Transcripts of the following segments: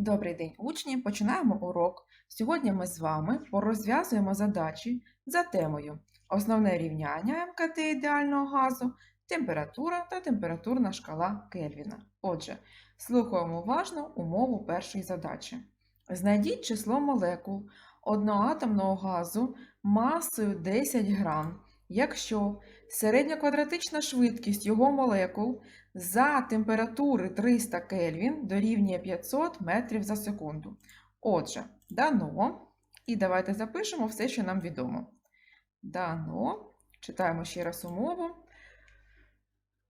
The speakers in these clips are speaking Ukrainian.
Добрий день, учні! Починаємо урок. Сьогодні ми з вами порозв'язуємо задачі за темою Основне рівняння МКТ ідеального газу, температура та температурна шкала Кельвіна. Отже, слухаємо уважно умову першої задачі. Знайдіть число молекул одноатомного газу масою 10 грам, якщо середньоквадратична швидкість його молекул за температури 300 Кельвін дорівнює 500 метрів за секунду. Отже, дано. І давайте запишемо все, що нам відомо. Дано. Читаємо ще раз умову.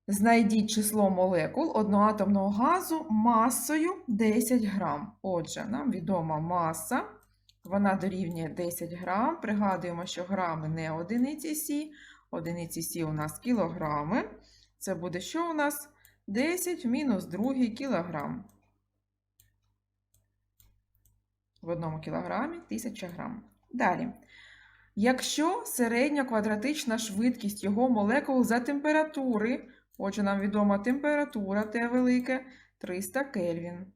Знайдіть число молекул одноатомного газу масою 10 грам. Отже, нам відома маса. Вона дорівнює 10 грам. Пригадуємо, що грами не одиниці Сі. Одиниці Сі у нас кілограми. Це буде що у нас? 10 в мінус 2 кілограм. В одному кілограмі 1000 грам. Далі. Якщо середня квадратична швидкість його молекул за температури, отже, нам відома температура Т велике 300 Кельвін,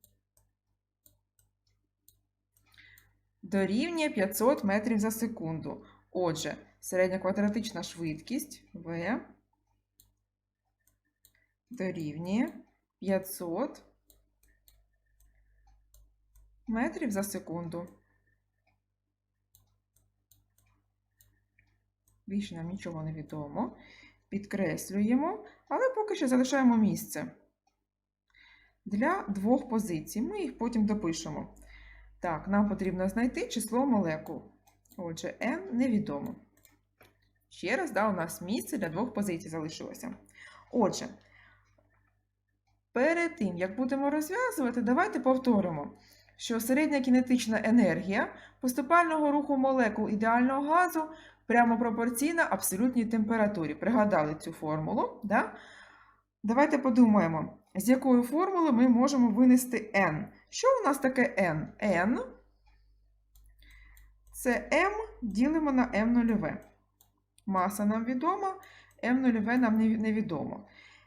дорівнює 500 метрів за секунду. Отже, середня квадратична швидкість В дорівнює 500 метрів за секунду. Більше нам нічого не відомо. Підкреслюємо, але поки що залишаємо місце для двох позицій. Ми їх потім допишемо. Так, нам потрібно знайти число молекул. Отже, n невідомо. Ще раз, да, у нас місце для двох позицій залишилося. Отже, перед тим, як будемо розв'язувати, давайте повторимо, що середня кінетична енергія поступального руху молекул ідеального газу прямо пропорційна абсолютній температурі. Пригадали цю формулу. Да? Давайте подумаємо, з якою формулою ми можемо винести n. Що у нас таке n? n це m ділимо на m нульове. Маса нам відома, m нульове нам невідомо.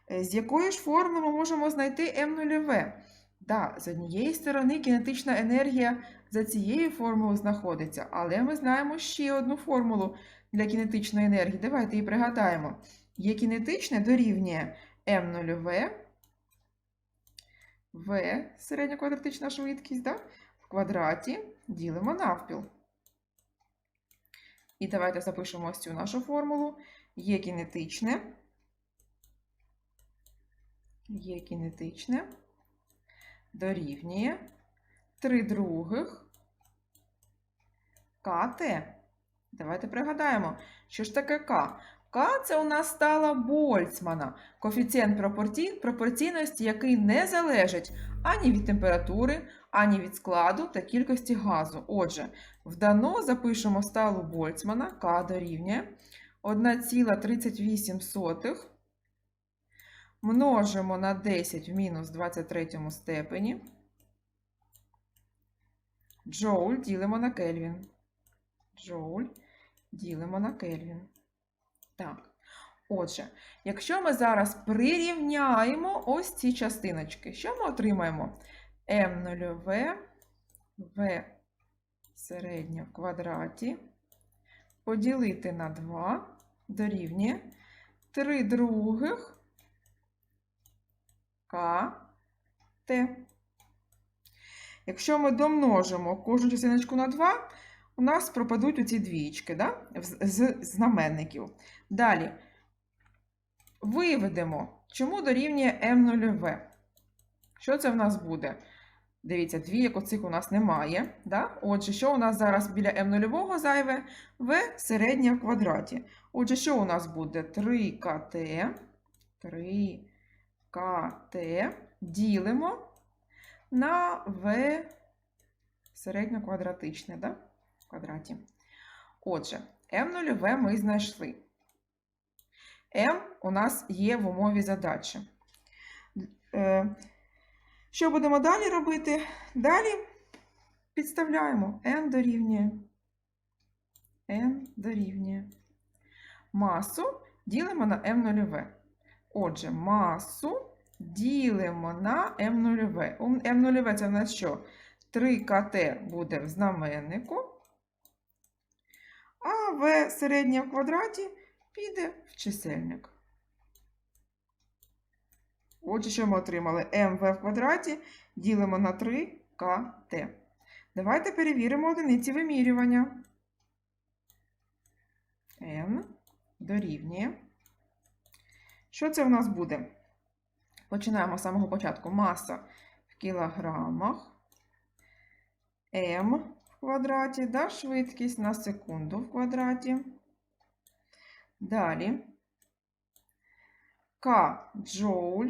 З якої ж формули ми можемо знайти m нульове? Да, з однієї сторони кінетична енергія за цією формулою знаходиться, але ми знаємо ще одну формулу для кінетичної енергії. Давайте її пригадаємо. Є кінетичне дорівнює m нульове v середня квадратична швидкість, да? в квадраті ділимо навпіл. І давайте запишемо ось цю нашу формулу. Є кінетичне. Є кінетичне дорівнює 3 других КТ. Давайте пригадаємо, що ж таке К. К це у нас стала Больцмана, коефіцієнт пропорційності, який не залежить ані від температури, ані від складу та кількості газу. Отже, в дано запишемо сталу Больцмана, К дорівнює 1,38 множимо на 10 в мінус 23 степені. Джоуль ділимо на Кельвін. Джоуль ділимо на Кельвін. Так. Отже, якщо ми зараз прирівняємо ось ці частиночки, що ми отримаємо? М нульове В середнє в квадраті поділити на 2 дорівнює 3 других Т. Якщо ми домножимо кожну частиночку на 2, у нас пропадуть оці двічки да? з знаменників. Далі виведемо, чому дорівнює М0В. Що це в нас буде? Дивіться, двійок оцих у нас немає. Да? Отже, що у нас зараз біля М0 зайве? В середнє в квадраті. Отже, що у нас буде? 3КТ. 3КТ ділимо на В середньоквадратичне. Да? в квадраті. Отже, М0В ми знайшли. М у нас є в умові задачі. Е, що будемо далі робити? Далі підставляємо n дорівнює. n дорівнює. Масу ділимо на М0. Отже, масу ділимо на М0. М0 це в нас що? 3КТ буде в знаменнику, а В середнє в квадраті піде в чисельник. Отже, що ми отримали? МВ в квадраті ділимо на 3КТ. Давайте перевіримо одиниці вимірювання. N дорівнює. Що це в нас буде? Починаємо з самого початку. Маса в кілограмах. М в квадраті, да, швидкість на секунду в квадраті. Далі. К джоуль.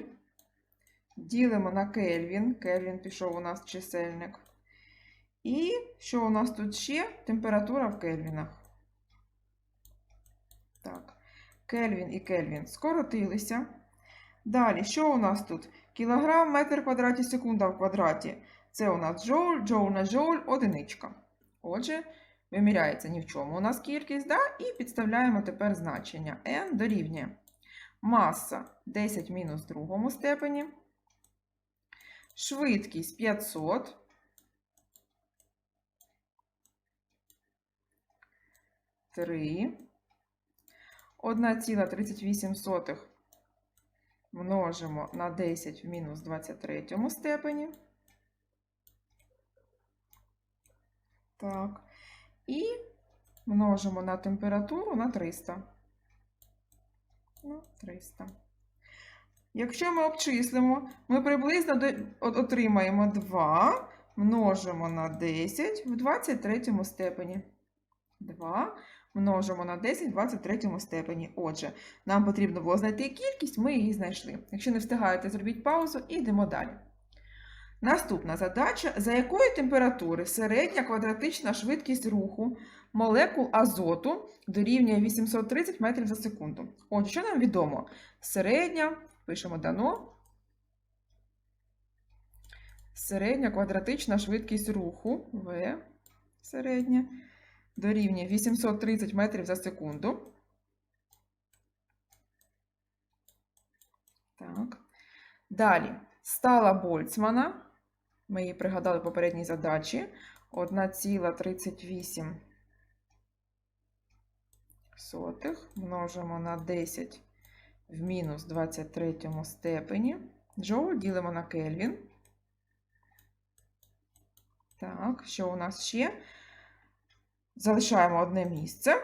Ділимо на Кельвін. Кельвін пішов у нас чисельник. І що у нас тут ще? Температура в кельвінах. Так. Кельвін і Кельвін скоротилися. Далі, що у нас тут? Кілограм, метр квадраті, секунда в квадраті. Це у нас джоуль, джоуль на джоуль, одиничка. Отже, виміряється ні в чому у нас кількість, да? і підставляємо тепер значення. n дорівнює маса 10 мінус в другому степені, швидкість 500, Три. 1,38 множимо на 10 в мінус 23 степені. Так. І множимо на температуру на 300. На 300. Якщо ми обчислимо, ми приблизно отримаємо 2 множимо на 10 в 23 степені. 2 множимо на 10 в 23 степені. Отже, нам потрібно було знайти кількість, ми її знайшли. Якщо не встигаєте, зробіть паузу і йдемо далі. Наступна задача: за якої температури середня квадратична швидкість руху молекул азоту дорівнює 830 метрів за секунду. Отже, що нам відомо? Середня, пишемо дано. Середня квадратична швидкість руху В середня дорівнює 830 метрів за секунду. Так. Далі стала Больцмана. Ми її пригадали в попередній задачі. 1,38 сотих множимо на 10 в мінус 23 степені. Джоуль ділимо на Кельвін. Так, що у нас ще? Залишаємо одне місце.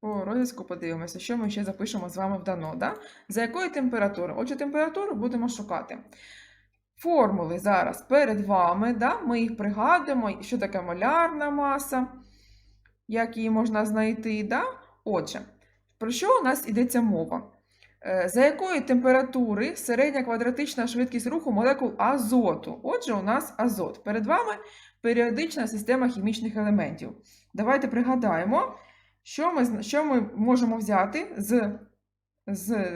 По розв'язку подивимося, що ми ще запишемо з вами в дано. Да? За якої температури? Отже, температуру будемо шукати. Формули зараз перед вами, да? ми їх пригадуємо, що таке молярна маса, як її можна знайти. Да? Отже, про що у нас йдеться мова? Е, За якої температури середня квадратична швидкість руху молекул азоту? Отже, у нас азот. Перед вами періодична система хімічних елементів. Давайте пригадаємо, що ми, що ми можемо взяти з, з,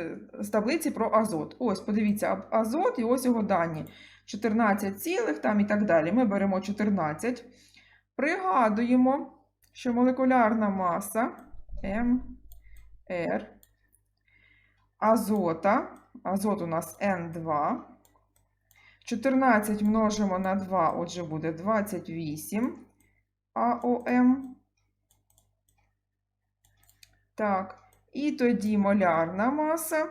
з таблиці про азот. Ось, подивіться, азот і ось його дані. 14 цілих там і так далі. Ми беремо 14. Пригадуємо, що молекулярна маса МР азота, азот у нас N2. 14 множимо на 2, отже, буде 28 АОМ. Так, і тоді молярна маса.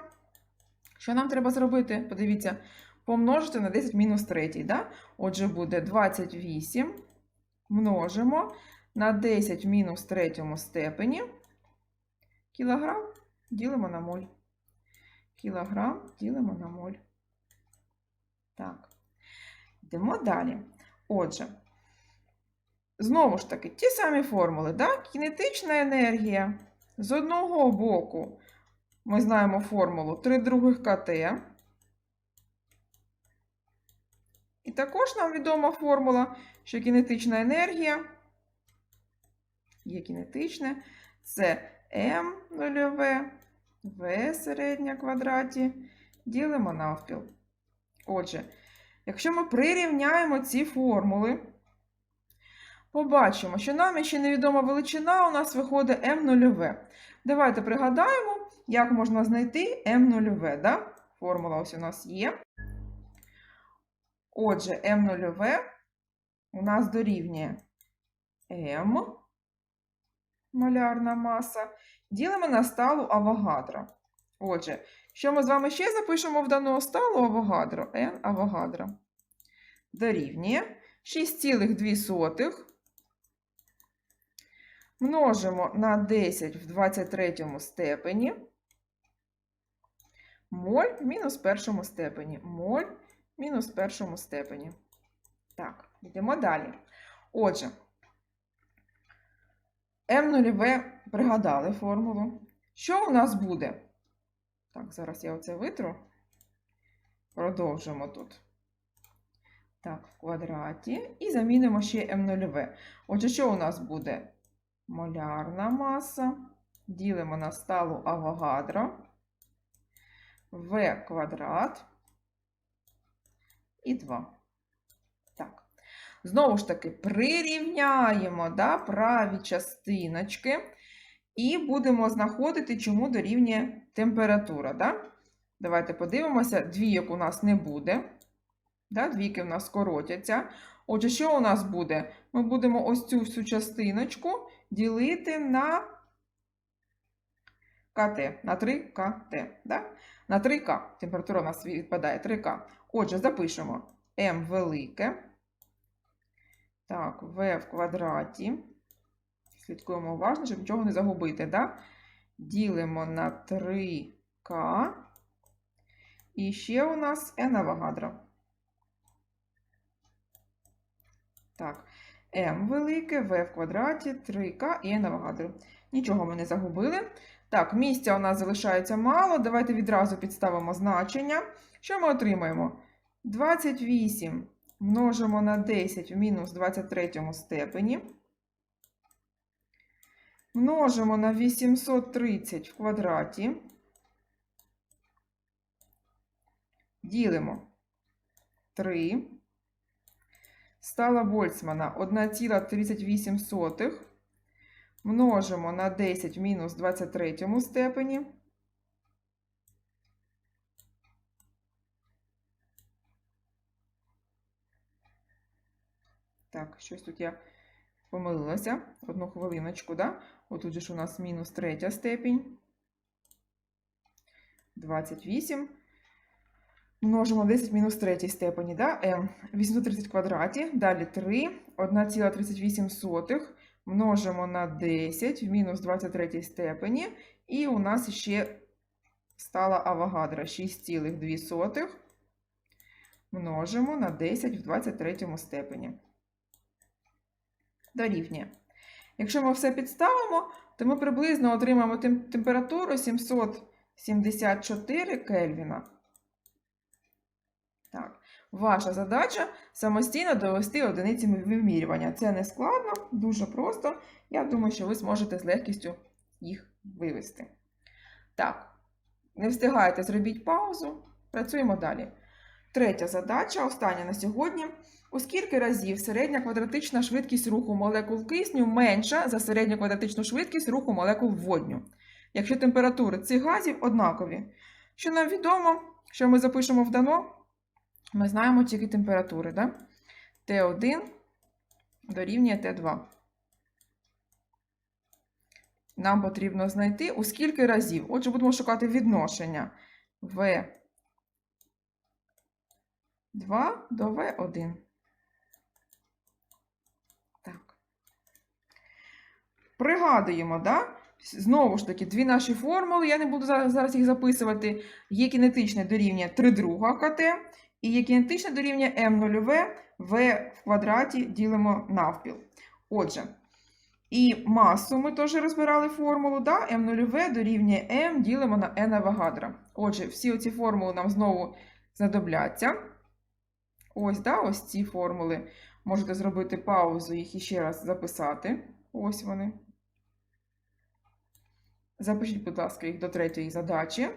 Що нам треба зробити? Подивіться, помножити на 10 мінус 3. Да? Отже, буде 28 множимо на 10 мінус 3 степені. Кілограм ділимо на моль. Кілограм ділимо на моль. Так. Йдемо далі. Отже, знову ж таки, ті самі формули. Да? Кінетична енергія. З одного боку ми знаємо формулу 3 других КТ. І також нам відома формула, що кінетична енергія є кінетичне, це М нульове, В середня квадраті, ділимо навпіл. Отже, якщо ми прирівняємо ці формули, побачимо, що нам ще невідома величина, у нас виходить М нульове. Давайте пригадаємо, як можна знайти М нульове. Да? Формула ось у нас є. Отже, М нульове у нас дорівнює М молярна маса. Ділимо на сталу Авогадро. Отже, що ми з вами ще запишемо в дану сталу Авогадро? N Авогадро. Дорівнює 6,2 множимо на 10 в 23 степені. Моль мінус першому степені. Моль мінус першому степені. Так, йдемо далі. Отже, М нульове пригадали формулу. Що у нас буде? Так, зараз я оце витру. Продовжимо тут. Так, в квадраті. І замінимо ще М нульове. Отже, що у нас буде? Молярна маса. Ділимо на сталу Авогадро. В квадрат і 2. Так. Знову ж таки, прирівняємо да, праві частиночки і будемо знаходити, чому дорівнює температура. Да? Давайте подивимося, двійок у нас не буде. Да? Двійки у нас скоротяться. Отже, що у нас буде? Ми будемо ось цю всю частиночку ділити на КТ, на 3 КТ. Да? На 3К. Температура у нас відпадає 3К. Отже, запишемо М велике. Так, В в квадраті. Слідкуємо уважно, щоб нічого не загубити. Да? Ділимо на 3К. І ще у нас N Авогадро. Так, М велике, В в квадраті, 3К і N Авогадро. Нічого ми не загубили. Так, місця у нас залишається мало. Давайте відразу підставимо значення. Що ми отримаємо? 28 множимо на 10 в мінус 23 степені. Множимо на 830 в квадраті. Ділимо 3. Стала Больцмана 1,38 множимо на 10 в мінус 23 степені. Так, щось тут я помилилася. Одну хвилиночку, да? Отут же ж у нас мінус третя степінь. 28. Множимо 10 мінус третій степені, да? М. 830 в квадраті. Далі 3. 1,38 множимо на 10 в мінус 23 степені. І у нас ще стала Авогадро 6,2 множимо на 10 в 23 степені. Дорівнює. Якщо ми все підставимо, то ми приблизно отримаємо температуру 774 Кельвіна. Так. Ваша задача самостійно довести одиниці вимірювання. Це не складно, дуже просто. Я думаю, що ви зможете з легкістю їх вивести. Так, не встигаєте, зробіть паузу. Працюємо далі. Третя задача, остання на сьогодні. У скільки разів середня квадратична швидкість руху молекул кисню менша за середню квадратичну швидкість руху молекул водню, якщо температури цих газів однакові. Що нам відомо, що ми запишемо в дано, ми знаємо тільки температури. Да? Т1 дорівнює Т2. Нам потрібно знайти у скільки разів. Отже, будемо шукати відношення В2 до В1. Так. Пригадуємо, да? Знову ж таки, дві наші формули, я не буду зараз, їх записувати. Є кінетичне дорівнює 3 друга КТ, і є кінетичне дорівнює М0В, В в квадраті ділимо навпіл. Отже, і масу ми теж розбирали формулу, да? М0В дорівнює М ділимо на N Авогадро. Отже, всі оці формули нам знову знадобляться. Ось, да, ось ці формули. Можете зробити паузу, їх іще раз записати. Ось вони. Запишіть, будь ласка, їх до третьої задачі.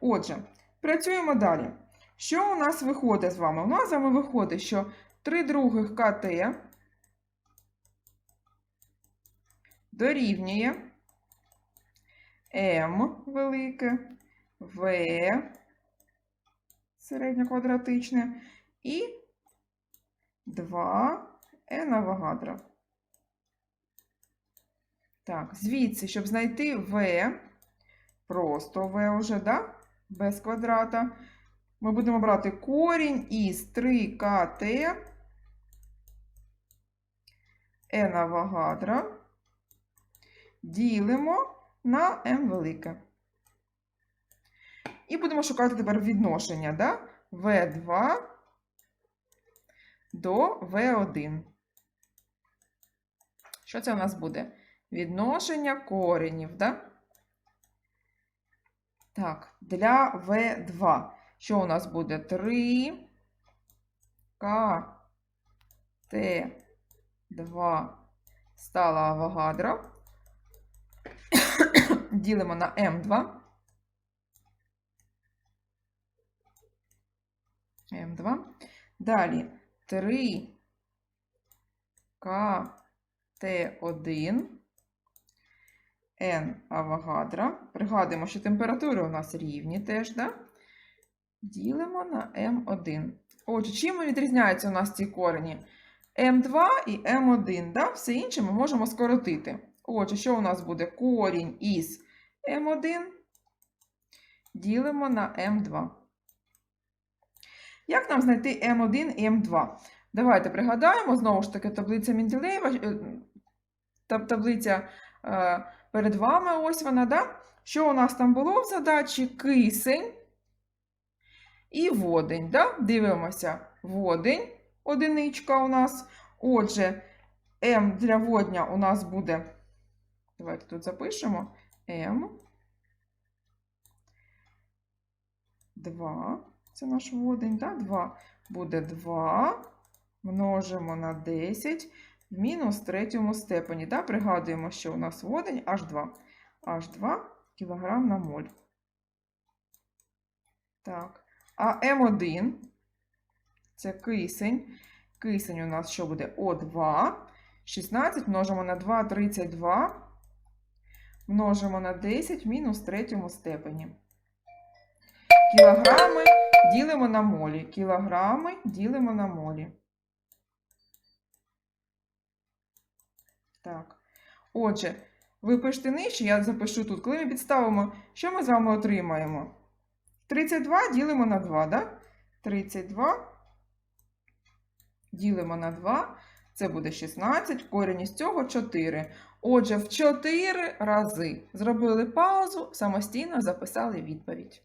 Отже, працюємо далі. Що у нас виходить з вами? У нас з вами виходить, що 3 других КТ дорівнює М велике, В середньоквадратичне і 2 n Авогадро. Так, звідси, щоб знайти v, просто v уже, да? без квадрата, ми будемо брати корінь із 3kt n Авогадро, ділимо на m велике. І будемо шукати тепер відношення, да? v2 до v1. Що це у нас буде? Відношення коренів, да? Так, для v2. Що у нас буде? 3 К Т 2 стала Авогадро. Ділимо на М2. М2. Далі 3 К Т1 N Авогадро. Пригадуємо, що температури у нас рівні теж, да? Ділимо на М1. Отже, чим відрізняються у нас ці корені? М2 і М1, да? Все інше ми можемо скоротити. Отже, що у нас буде? Корінь із М1 ділимо на М2. Як нам знайти М1 і М2? Давайте пригадаємо, знову ж таки, таблиця Менделеєва, е, таблиця е, перед вами, ось вона. да? Що у нас там було в задачі? Кисень і водень. Да? Дивимося, водень, одиничка у нас. Отже, М для водня у нас буде. Давайте тут запишемо М2 це наш водень, да? 2 буде 2, множимо на 10 в мінус третьому степені. Да? Пригадуємо, що у нас водень H2. H2 кг на моль. Так. А М1 це кисень. Кисень у нас що буде? О2. 16 множимо на 2, 32. Множимо на 10 в мінус третьому степені. Кілограми ділимо на молі. Кілограми ділимо на молі. Так. Отже, ви пишете нижче, я запишу тут. Коли ми підставимо, що ми з вами отримаємо? 32 ділимо на 2, да? 32 ділимо на 2. Це буде 16, корінь із цього 4. Отже, в 4 рази зробили паузу, самостійно записали відповідь.